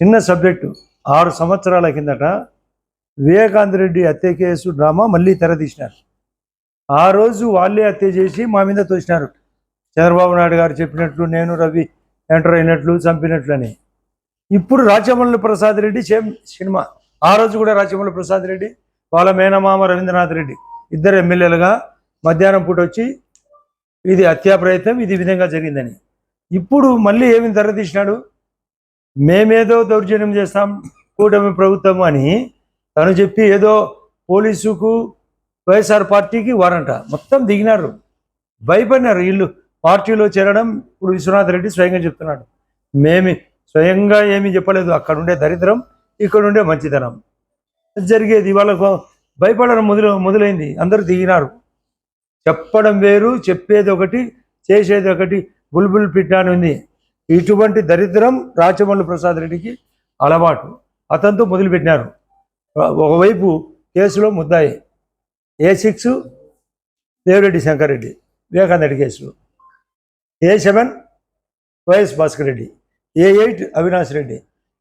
చిన్న సబ్జెక్టు. ఆరు సంవత్సరాల కిందట వివేకాంత రెడ్డి హత్య కేసు డ్రామా మళ్ళీ తెరదీసినారు ఆ రోజు వాళ్ళే హత్య చేసి మా మీద తోసినారు. చంద్రబాబు నాయుడు గారు చెప్పినట్లు నేను రవి ఎంటర్ అయినట్లు చంపినట్లు అని. ఇప్పుడు రాచమల్లి ప్రసాద్ రెడ్డి సేమ్ సినిమా. ఆ రోజు కూడా రాచమల్లి ప్రసాద్ రెడ్డి వాళ్ళ మేనమామ రవీంద్రనాథ్ రెడ్డి ఇద్దరు ఎమ్మెల్యేలుగా మధ్యాహ్నం పూట వచ్చి ఇది హత్యా ప్రయత్నం ఇది విధంగా జరిగిందని. ఇప్పుడు మళ్ళీ ఏమి తెరదీసినాడు మేమేదో దౌర్జన్యం చేస్తాం కూటమి ప్రభుత్వం అని తను చెప్పి ఏదో పోలీసుకు వైఎస్ఆర్ పార్టీకి వారంట. మొత్తం దిగినారు. భయపడినారు. వీళ్ళు పార్టీలో చేరడం ఇప్పుడు విశ్వనాథ్ రెడ్డి స్వయంగా చెప్తున్నాడు. మేమి స్వయంగా ఏమీ చెప్పలేదు. అక్కడ ఉండే దరిద్రం ఇక్కడ ఉండే మంచితనం. జరిగేది వాళ్ళకు భయపడడం మొదలు మొదలైంది. అందరూ దిగినారు. చెప్పడం వేరు చెప్పేది ఒకటి చేసేది ఒకటి బుల్బుల్ పిట్ట అని ఉంది. ఇటువంటి దరిద్రం రాచమల్లి ప్రసాద్ రెడ్డికి అలవాటు. అతనితో మొదలుపెట్టినారు. ఒకవైపు కేసులో ముద్దాయి. ఏ సిక్స్ దేవిరెడ్డి శంకర్ రెడ్డి వివేకానంద రెడ్డి కేసులో. A seven YS Bhaskar Reddy A eight Avinash Reddy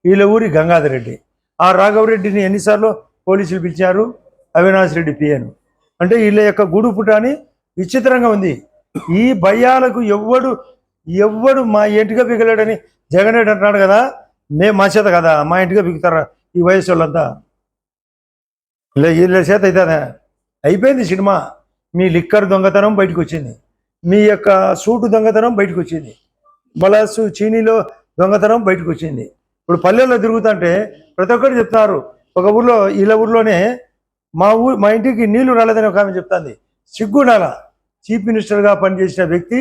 వీళ్ళ ఊరి గంగాధర్ రెడ్డి. ఆ రాఘవరెడ్డిని ఎన్నిసార్లు పోలీసులు పిలిచారు? అవినాష్ రెడ్డి పిఎను అంటే వీళ్ళ యొక్క గూడు పుటాని విచిత్రంగా ఉంది. ఈ భయాలకు ఎవ్వడు ఎవడు మా ఇంటిగా బిగలేడని జగన్ రెడ్డి అంటున్నాడు కదా మేము మా చేత కదా మా ఇంటిగా బిగుతారా ఈ వయసు వాళ్ళంతా? లే వీళ్ళ చేత అవుతుందా అయిపోయింది సినిమా. మీ లిక్కర్ దొంగతనం బయటకు వచ్చింది. మీ యొక్క సూటు దొంగతనం బయటకు వచ్చింది. బలాసు చీనీలో దొంగతనం బయటకు వచ్చింది. ఇప్పుడు పల్లెల్లో తిరుగుతుంటే ప్రతి ఒక్కరు చెప్తున్నారు ఒక ఊర్లో వీళ్ళ ఊర్లోనే మా ఊరు మా ఇంటికి నీళ్ళు రాలేదని ఒక ఆమె చెప్తుంది. సిగ్గుండాల చీఫ్ మినిస్టర్గా పనిచేసిన వ్యక్తి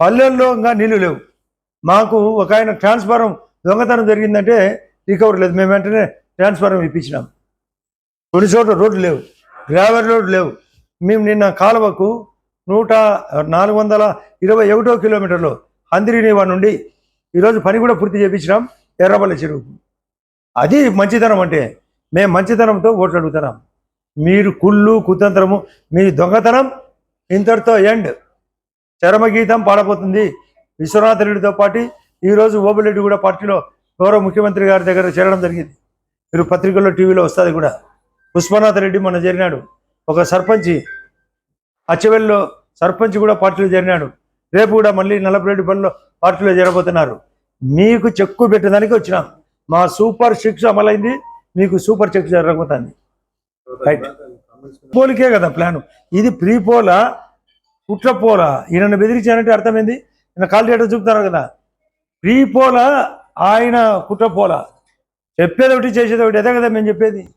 పల్లెల్లో ఇంకా నీళ్ళు లేవు. మాకు ఒక ఆయన ట్రాన్స్ఫారం దొంగతనం జరిగిందంటే రికవరీ లేదు. మేము వెంటనే ట్రాన్స్ఫారం ఇప్పించినాం. కొన్ని చోట్ల రోడ్లు లేవు. గ్రావెల్ రోడ్లు లేవు. మేము నిన్న కాలువకు నూట నాలుగు వందల ఇరవై ఒకటో కిలోమీటర్లు అందిరినివా నుండి ఈరోజు పని కూడా పూర్తి చేయించినాం ఎర్రబల్లి చెరువుకు. అది మంచితనం అంటే మేము మంచితనంతో ఓట్లు అడుగుతున్నాం. మీరు కుళ్ళు కుతంత్రము మీ దొంగతనం ఇంతటితో ఎండ్. చరమగీతం పాడబోతుంది. విశ్వనాథ రెడ్డితో పాటు ఈరోజు ఓబిరెడ్డి కూడా పార్టీలో గౌరవ ముఖ్యమంత్రి గారి దగ్గర చేరడం జరిగింది. మీరు పత్రికల్లో టీవీలో వస్తుంది కూడా. పుష్పనాథ్ రెడ్డి మొన్న చేరినాడు ఒక సర్పంచి అచ్చవెల్లో సర్పంచ్ కూడా పార్టీలో చేరినాడు రేపు కూడా మళ్ళీ నలభై పనిలో పార్టీలో చేరబోతున్నారు. మీకు చెక్కు పెట్టడానికి వచ్చినాం. మా సూపర్ సిక్స్ అమలైంది. మీకు సూపర్ చెక్ జరగబోతుంది. రైట్ పోలికే కదా ప్లాన్. ఇది ప్రీ పోలా కుట్రపోలా. ఈయనను బెదిరించారంటే అర్థమైంది. ఈయన కాల్ డేటా చూపుతున్నారు కదా. ప్రీ ఆయన కుట్రపోల. చెప్పేది ఒకటి చేసేది ఒకటి అదే కదా మేము చెప్పేది.